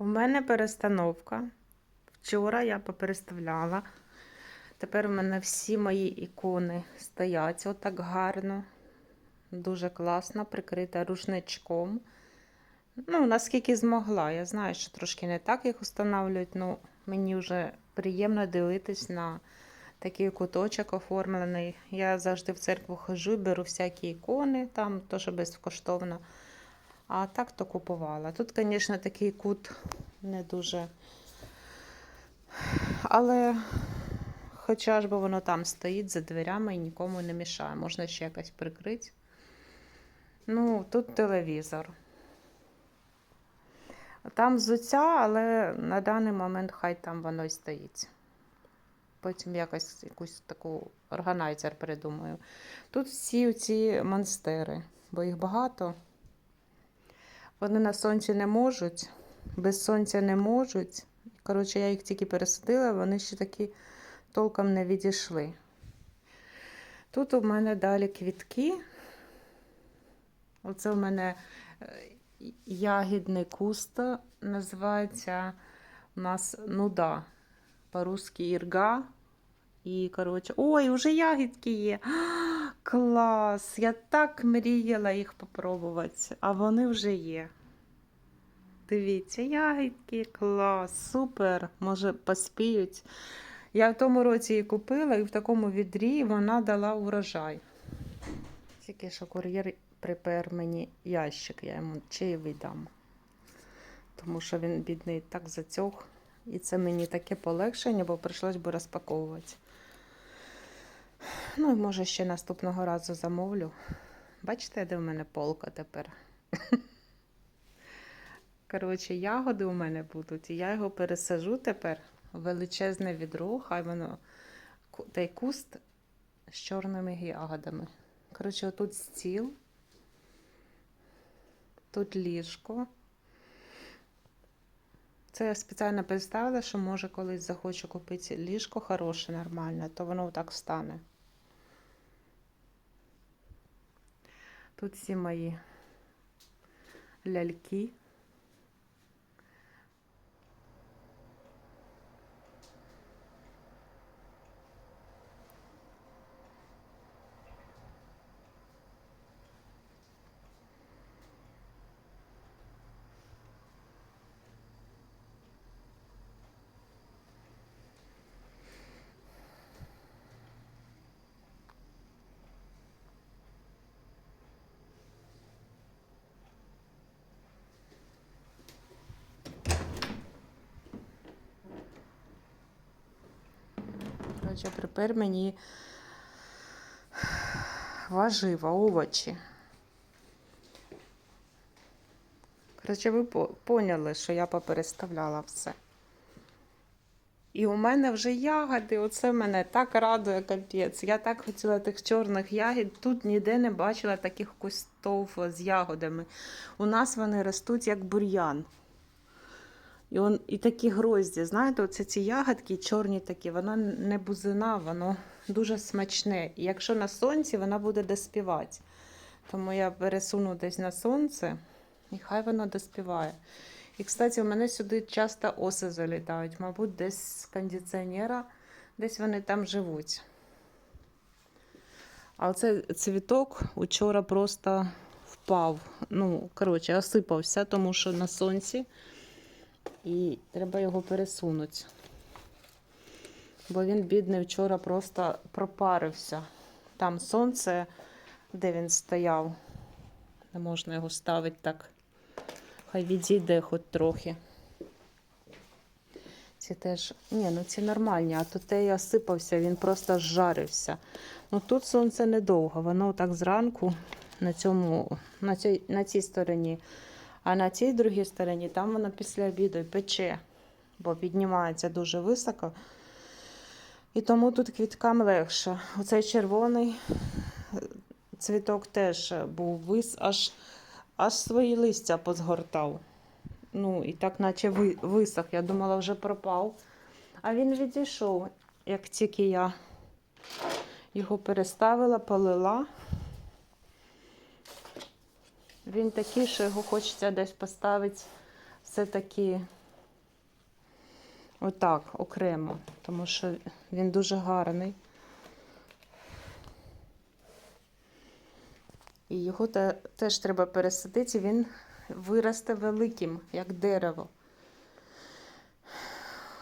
У мене перестановка. Вчора я попереставляла. Тепер у мене всі мої ікони стоять отак гарно. Дуже класно, прикрита рушничком. Ну, наскільки змогла. Я знаю, що трошки не так їх встановлюють, але мені вже приємно дивитись на такий куточок оформлений. Я завжди в церкву хожу, беру всякі ікони, там теж безкоштовно. А так то купувала. Тут, звісно, такий кут не дуже. Але хоча ж би воно там стоїть за дверями і нікому не мішає. Можна ще якось прикрити. Ну, тут телевізор. Там взуття, але на даний момент хай там воно й стоїть. Потім якось якусь таку органайзер придумаю. Тут всі ці монстери, бо їх багато. Вони на сонці не можуть, без сонця не можуть. Коротше, я їх тільки пересадила, вони ще такі толком не відійшли. Тут у мене далі квітки. Оце у мене е, ягідний куст називається у нас нуда. По-русски ірга. І, коротше, ой, уже ягідки є. Клас! Я так мріяла їх попробувати, а вони вже є. Дивіться, ягідки, клас, супер. Може, поспіють. Я в тому році її купила і в такому відрі вона дала урожай. Тільки що кур'єр припер мені ящик, я йому чаєвий дам. Тому що він, бідний, так зацьох. І це мені таке полегшення, бо прийшлось би розпаковувати. Ну, і може ще наступного разу замовлю. Бачите, де в мене полка тепер? Коротше, ягоди у мене будуть, і я його пересажу тепер величезне відро, хай воно та куст з чорними ягодами. Коротше, отут стіл, тут ліжко. Це я спеціально представила, що може колись захочу купити ліжко хороше, нормальне, то воно так стане. Тут всі мої ляльки. Коротше, припер мені важива, овочі. Коротше, ви поняли, що я попереставляла все. І у мене вже ягоди, оце мене так радує капець. Я так хотіла тих чорних ягід. Тут ніде не бачила таких кустов з ягодами. У нас вони ростуть як бур'ян. І, он, і такі грозді, знаєте, оце ці ягодки чорні такі, вона не бузина, воно дуже смачне. І якщо на сонці, вона буде доспівати. Тому я пересуну десь на сонце, і хай воно доспіває. І, кстати, у мене сюди часто оси залітають, мабуть, десь з кондиціонера, десь вони там живуть. А оцей цвіток учора просто впав. Ну, коротше, осипався, тому що на сонці. І треба його пересунути. Бо він, бідний, вчора просто пропарився. Там сонце, де він стояв. Не можна його ставити так. Хай відійде хоч трохи. Ці теж. Ні, ну ці нормальні, а то те я осипався, він просто зжарився. Ну тут сонце недовго, воно так зранку на цьому, на цій, на цій стороні. А на цій другій стороні там воно після обіду пече, бо піднімається дуже високо. І тому тут квіткам легше. Оцей червоний е, цвіток теж був вис, аж, аж свої листя позгортав. Ну, і так, наче висох. Я думала, вже пропав. А він відійшов, як тільки я його переставила, полила. Він такий, що його хочеться десь поставити все-таки Отак, окремо, тому що він дуже гарний. І його те- теж треба пересадити, він виросте великим, як дерево.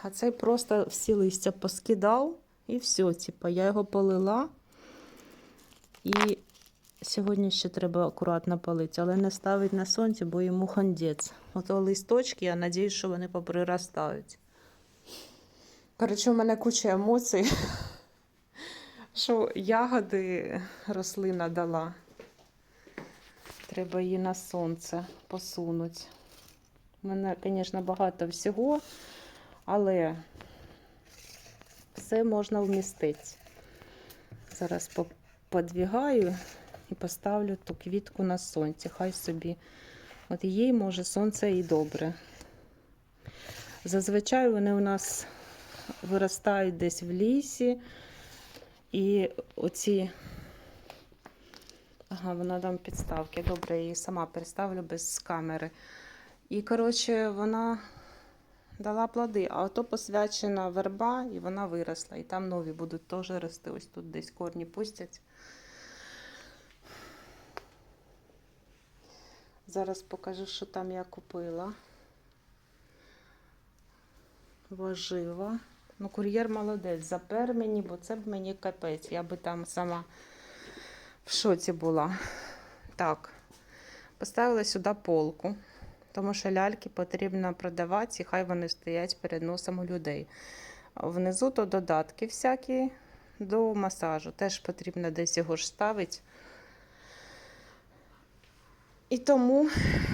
А цей просто всі листя поскидав і все, типу, я його полила. І сьогодні ще треба акуратно полити, але не ставити на сонці, бо йому хандець. Ото листочки, я сподіваюся, що вони поприростають. Коротше, у мене куча емоцій, що ягоди рослина дала. Треба її на сонце посунути. У мене, звісно, багато всього, але все можна вмістити. Зараз по- подвігаю і поставлю ту квітку на сонці. Хай собі. От їй може сонце і добре. Зазвичай вони у нас виростають десь в лісі. І оці. Ага, вона там підставки. Добре, я її сама переставлю без камери. І, коротше, вона дала плоди, а ото посвячена верба, і вона виросла. І там нові будуть теж рости. Ось тут десь корні пустять. Зараз покажу, що там я купила. Важива. Ну, кур'єр молодець, запер мені, бо це б мені капець. Я би там сама в шоці була. Так, поставила сюди полку, тому що ляльки потрібно продавати, і хай вони стоять перед носом у людей. Внизу то додатки всякі до масажу. Теж потрібно десь його ж ставити. І тому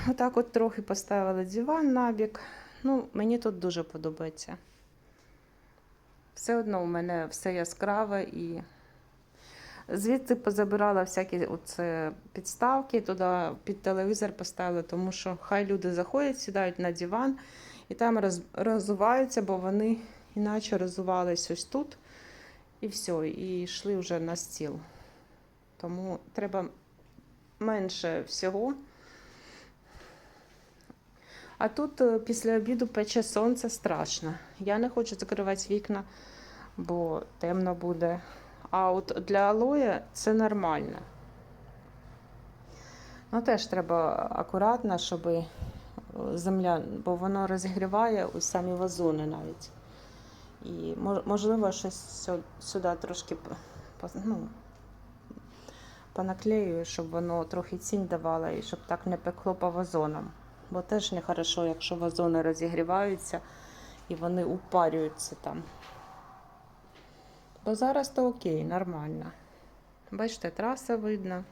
отак от трохи поставила диван набік. Ну, мені тут дуже подобається. Все одно у мене все яскраве і звідси позабирала всякі оце підставки, туди під телевізор поставила, тому що хай люди заходять, сідають на диван і там роз, розуваються, бо вони іначе розувались ось тут. І все, і йшли вже на стіл. Тому треба менше всього. А тут е, після обіду пече сонце страшно. Я не хочу закривати вікна, бо темно буде. А от для алоє це нормально. Ну, теж треба акуратно, щоб е, земля, бо воно розігріває ось самі вазони навіть. І можливо, щось сюди трошки ну, понаклею, щоб воно трохи цінь давало і щоб так не пекло по вазонам. Бо теж не хорошо, якщо вазони розігріваються і вони упарюються там. Бо зараз то окей, нормально. Бачите, траса видно.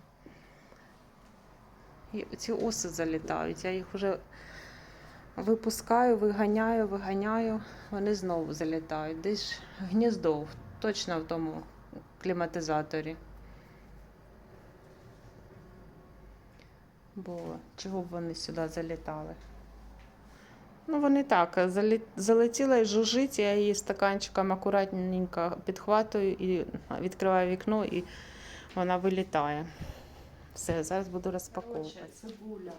І ці оси залітають. Я їх вже випускаю, виганяю, виганяю. Вони знову залітають. Десь гніздо, точно в тому кліматизаторі. Бо чого б вони сюди залітали? Ну, вони так, залетіла і жужжить, я її стаканчиком акуратненько підхватую і відкриваю вікно, і вона вилітає. Все, зараз буду розпаковувати. Цибуля.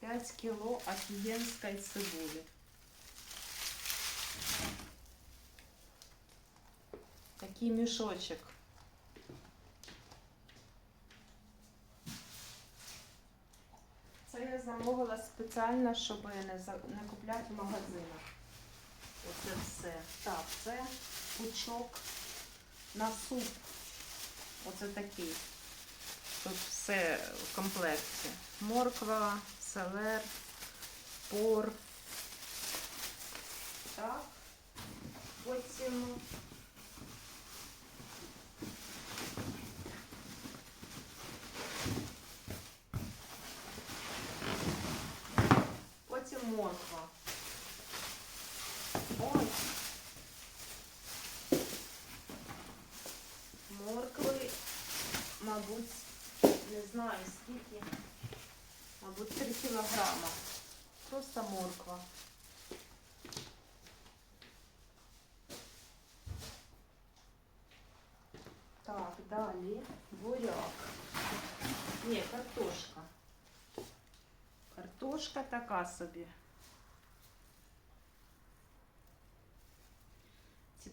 5 кіло офігенської цибулі. Такий мішочок. Це я замовила спеціально, щоб не, за- не купляти в магазинах. Оце все. Так, це пучок на суп. Оце такий. Тут все в комплекті. Морква, селер, пор. Так. Потім морква. Ой. Моркви, мабуть, не знаю скільки. Мабуть, 3 кілограма. Просто морква. Так, далі буряк. Ні, картошка. Картошка така собі.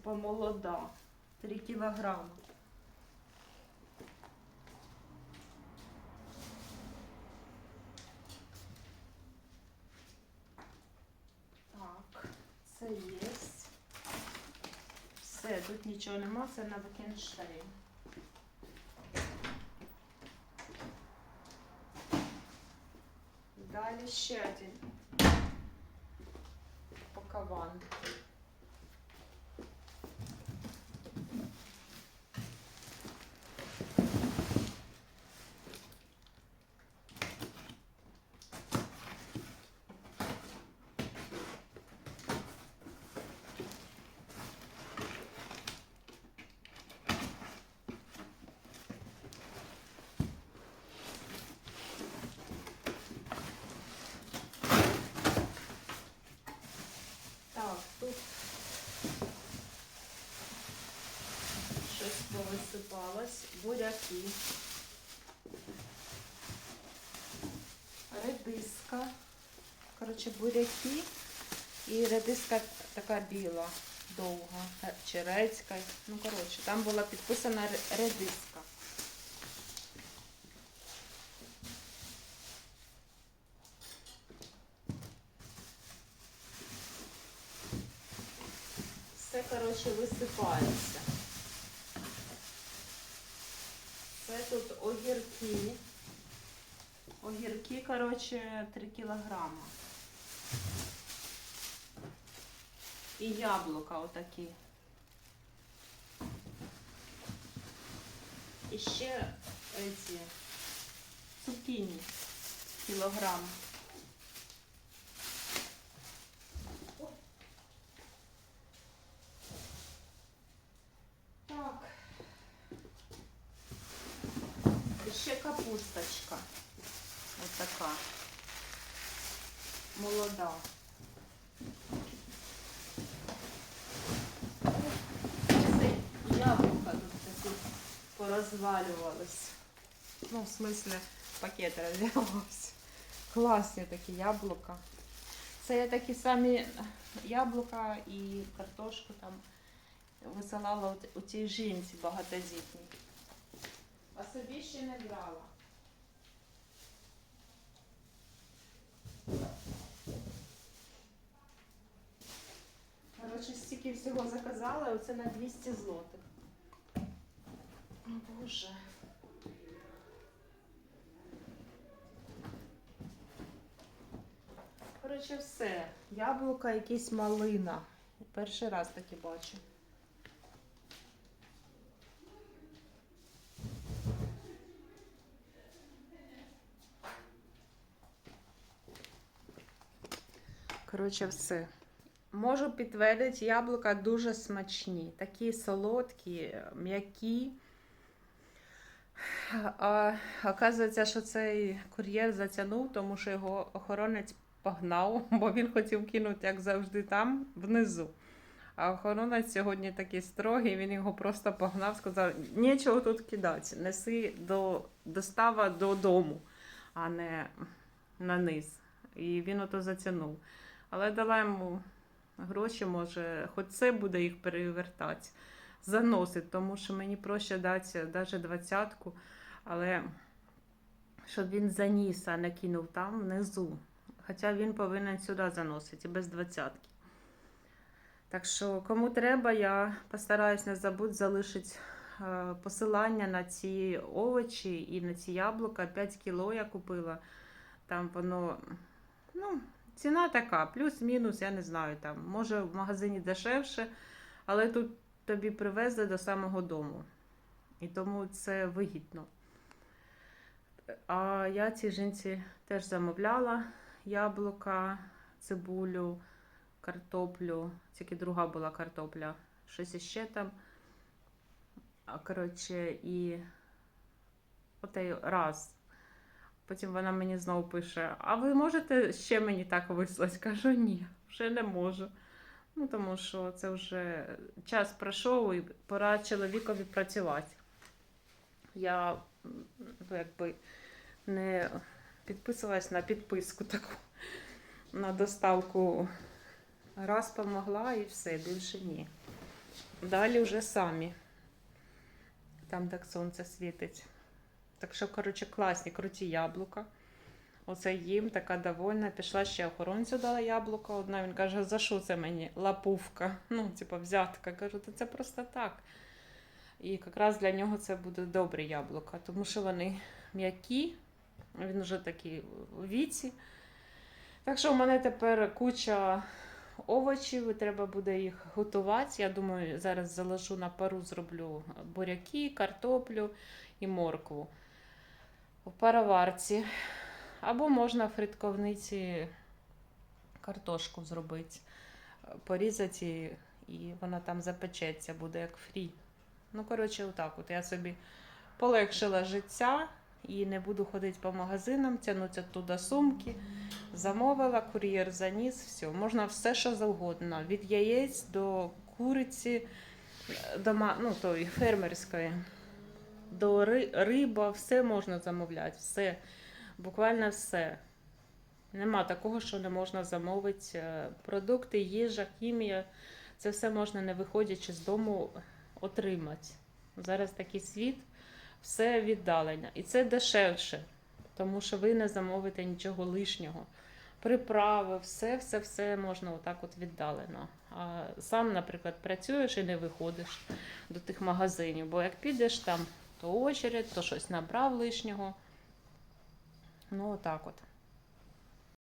Типа молода. 3 кілограми. Так, це є. Все, тут нічого нема, це на Вікенштейн. Далі ще один пакаван. Так, тут щось повисипалось. Буряки. Редиска. Коротше, буряки і редиска така біла, довга, черецька. Ну, коротше, там була підписана редиска. Все, коротше, висипається. Це тут огірки. Огірки, коротше, 3 кілограма. І яблука отакі. І ще ці цукіні кілограм. Так. І ще капусточка. Ось така. Молода. Це яблука тут такі порозвалювались. Ну, в смислі, пакет розв'язався. Класні такі яблука. Це я такі самі яблука і картошку там висилала у- цій жінці багатодітній. А собі ще не брала. Коротше, стільки всього заказала, і оце на 200 злотих. О, Боже. Коротше, все. Яблука, якісь малина. Перший раз таке бачу. Коротше, все. Можу підтвердити, яблука дуже смачні, такі солодкі, м'які. А оказується, що цей кур'єр затягнув, тому що його охоронець погнав, бо він хотів кинути, як завжди, там внизу. А охоронець сьогодні такий строгий, він його просто погнав, сказав: нічого тут кидати, неси до достава додому, а не на низ. І він ото затягнув. Але дала йому гроші, може, хоч це буде їх перевертати, заносить, тому що мені проще дати навіть двадцятку, але щоб він заніс, а не кинув там внизу. Хоча він повинен сюди заносити без двадцятки. Так що, кому треба, я постараюсь не забудь залишити е, посилання на ці овочі і на ці яблука. 5 кіло я купила. Там воно, ну, ціна така, плюс-мінус, я не знаю. там. Може в магазині дешевше, але тут тобі привезли до самого дому. І тому це вигідно. А я цій жінці теж замовляла яблука, цибулю, картоплю. Тільки друга була картопля. Щось іще там. А, коротше, і отей раз. Потім вона мені знову пише: А ви можете ще мені так вислати? Кажу, ні, вже не можу. Ну, тому що це вже час пройшов і пора чоловікові працювати. Я ну, якби не підписувалась на підписку таку на доставку. Раз помогла і все, більше ні. далі вже самі. Там, так сонце світить. Так що, коротше, класні, круті яблука. Оце їм така довольна. Пішла ще охоронцю дала яблуко. Одна він каже, за що це мені? Лапувка. Ну, типу, взятка. Кажу, та це просто так. І якраз для нього це буде добре яблука, тому що вони м'які, він вже такий у віці. Так що у мене тепер куча овочів, і треба буде їх готувати. Я думаю, зараз заложу на пару, зроблю буряки, картоплю і моркву в пароварці. Або можна в фритковниці картошку зробити, порізати і вона там запечеться, буде як фрі. Ну, коротше, отак от я собі полегшила життя і не буду ходити по магазинам, тягнути туди сумки. Замовила, кур'єр заніс, все. Можна все, що завгодно. Від яєць до куриці, дома, ну, тої фермерської, до ри- риба, все можна замовляти. Все. Буквально все. Нема такого, що не можна замовити. Е, Продукти, їжа, хімія. Це все можна, не виходячи з дому, отримати. Зараз такий світ, все віддалення. І це дешевше, тому що ви не замовите нічого лишнього. Приправи, все, все, все можна отак от віддалено. А сам, наприклад, працюєш і не виходиш до тих магазинів, бо як підеш там, то очередь, то щось набрав лишнього. Ну, отак от.